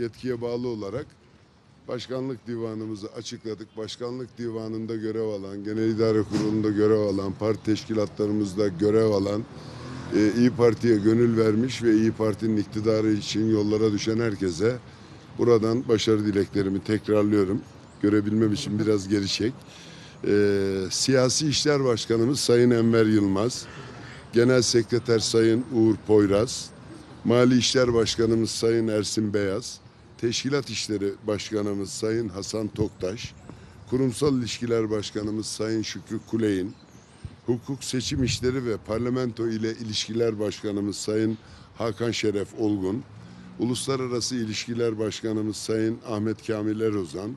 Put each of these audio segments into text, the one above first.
yetkiye bağlı olarak başkanlık divanımızı açıkladık. Başkanlık divanında görev alan, genel idare kurulunda görev alan, parti teşkilatlarımızda görev alan, e, İyi Parti'ye gönül vermiş ve İyi Parti'nin iktidarı için yollara düşen herkese buradan başarı dileklerimi tekrarlıyorum. Görebilmem için biraz geri çek. E, Siyasi İşler Başkanımız Sayın Enver Yılmaz, Genel Sekreter Sayın Uğur Poyraz, Mali İşler Başkanımız Sayın Ersin Beyaz, Teşkilat İşleri Başkanımız Sayın Hasan Toktaş, Kurumsal İlişkiler Başkanımız Sayın Şükrü Kuley'in, Hukuk Seçim İşleri ve Parlamento ile İlişkiler Başkanımız Sayın Hakan Şeref Olgun, Uluslararası İlişkiler Başkanımız Sayın Ahmet Kamil Erozan,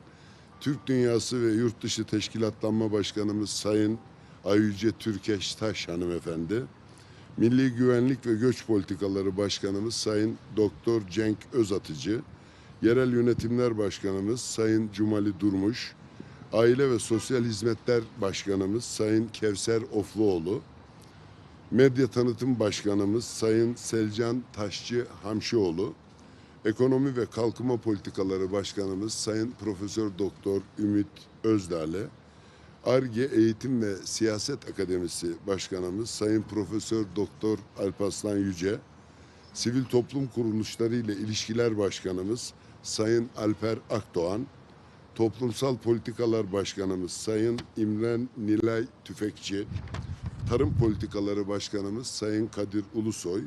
Türk Dünyası ve Yurtdışı Teşkilatlanma Başkanımız Sayın Ayüce Türkeş Taş hanımefendi, Milli Güvenlik ve Göç Politikaları Başkanımız Sayın Doktor Cenk Özatıcı, Yerel Yönetimler Başkanımız Sayın Cumali Durmuş, Aile ve Sosyal Hizmetler Başkanımız Sayın Kevser Ofluoğlu, Medya Tanıtım Başkanımız Sayın Selcan Taşçı Hamşioğlu, Ekonomi ve Kalkınma Politikaları Başkanımız Sayın Profesör Doktor Ümit Özdağ'le, ARGE Eğitim ve Siyaset Akademisi Başkanımız Sayın Profesör Doktor Alparslan Yüce, Sivil Toplum Kuruluşları ile İlişkiler Başkanımız Sayın Alper Akdoğan, Toplumsal Politikalar Başkanımız Sayın İmren Nilay Tüfekçi, Tarım Politikaları Başkanımız Sayın Kadir Ulusoy,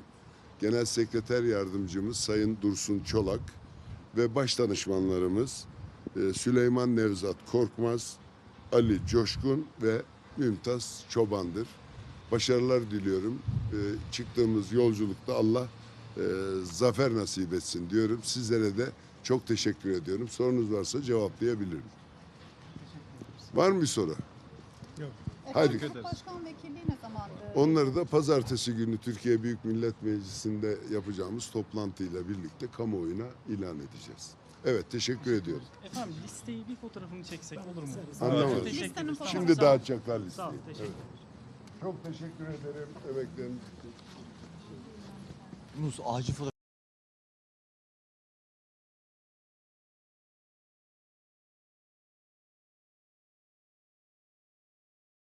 Genel Sekreter Yardımcımız Sayın Dursun Çolak ve baş danışmanlarımız e, Süleyman Nevzat Korkmaz, Ali Coşkun ve Mümtaz Çoban'dır. Başarılar diliyorum. E, çıktığımız yolculukta Allah e, zafer nasip etsin diyorum. Sizlere de çok teşekkür ediyorum. Sorunuz varsa cevaplayabilirim. Var mı bir soru? Haydi. Efendim, Grup Başkan Vekilliği ne zamandı? Onları da pazartesi günü Türkiye Büyük Millet Meclisi'nde yapacağımız toplantıyla birlikte kamuoyuna ilan edeceğiz. Evet teşekkür ediyorum. Efendim listeyi bir fotoğrafını çeksek olur mu? Anlamadım. Listenin fotoğrafı. Şimdi Sağ dağıtacaklar Sağ listeyi. olun, teşekkür Evet. Çok teşekkür ederim emekleriniz için. Yunus acil fotoğraf